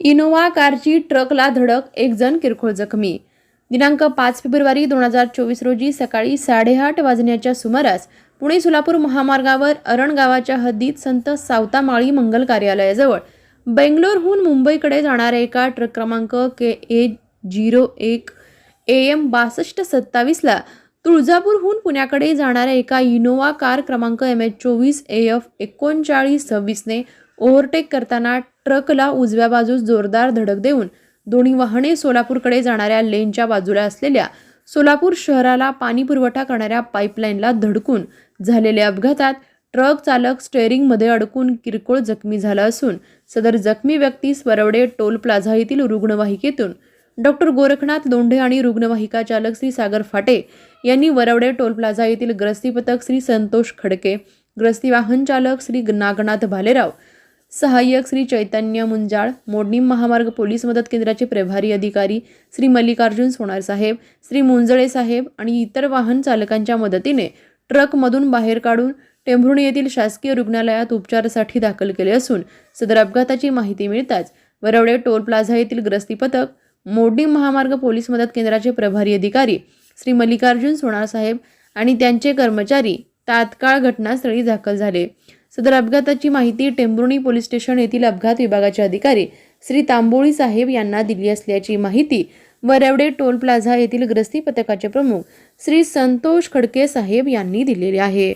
Innova कारची ट्रकला धडक एक जण किरकोळ जखमी. दिनांक पाच फेब्रुवारी दोन हजार चोवीस रोजी सकाळी साडेआठ वाजण्याच्या सुमारास पुणे सोलापूर महामार्गावर अरण गावाच्या हद्दीत संत सावतामाळी मंगल कार्यालयाजवळ बेंगलोरहून मुंबईकडे जाणाऱ्या एका ट्रक क्रमांक के ए झिरो एक ए एम बासष्ट सत्तावीसला तुळजापूरहून पुण्याकडे जाणाऱ्या एका इनोव्हा कार क्रमांक एम एच चोवीस ए एफ एकोणचाळीस सव्वीसने ओव्हरटेक करताना ट्रकला उजव्या बाजूस जोरदार धडक देऊन दोन्ही वाहने सोलापूरकडे जाणाऱ्या लेनच्या बाजूला असलेल्या सोलापूर शहराला पाणी पुरवठा करणाऱ्या पाईपलाईनला धडकून झालेल्या अपघातात ट्रक चालक स्टेअरिंगमध्ये अडकून किरकोळ जखमी झाला असून सदर जखमी व्यक्ती स्वरवडे टोल प्लाझा येथील रुग्णवाहिकेतून डॉक्टर गोरखनाथ लोंढे आणि रुग्णवाहिका चालक श्री सागर फाटे यांनी वरवडे टोल प्लाझा येथील ग्रस्ती पथक श्री संतोष खडके ग्रस्ती वाहन चालक श्री नागनाथ भालेराव सहाय्यक श्री चैतन्य मुंजाळ मोडणी महामार्ग पोलीस मदत केंद्राचे प्रभारी अधिकारी श्री मल्लिकार्जुन सोनार साहेब श्री मुंजळे साहेब आणि इतर वाहन चालकांच्या मदतीने ट्रकमधून बाहेर काढून टेंभुर्णी येथील शासकीय रुग्णालयात उपचारासाठी दाखल केले असून सदर अपघाताची माहिती मिळताच वरवडे टोल प्लाझा येथील ग्रस्ती पथक मोडणी महामार्ग पोलीस मदत केंद्राचे प्रभारी अधिकारी श्री मल्लिकार्जुन सोनार साहेब आणि त्यांचे कर्मचारी तात्काळ घटनास्थळी दाखल झाले. सदर अपघाताची माहिती टेंभुर्णी पोलीस स्टेशन येथील अपघात विभागाचे अधिकारी श्री तांबोळी साहेब यांना दिली असल्याची माहिती वरवडे टोल प्लाझा येथील ग्रस्ती पथकाचे प्रमुख श्री संतोष खडके साहेब यांनी दिलेली आहे.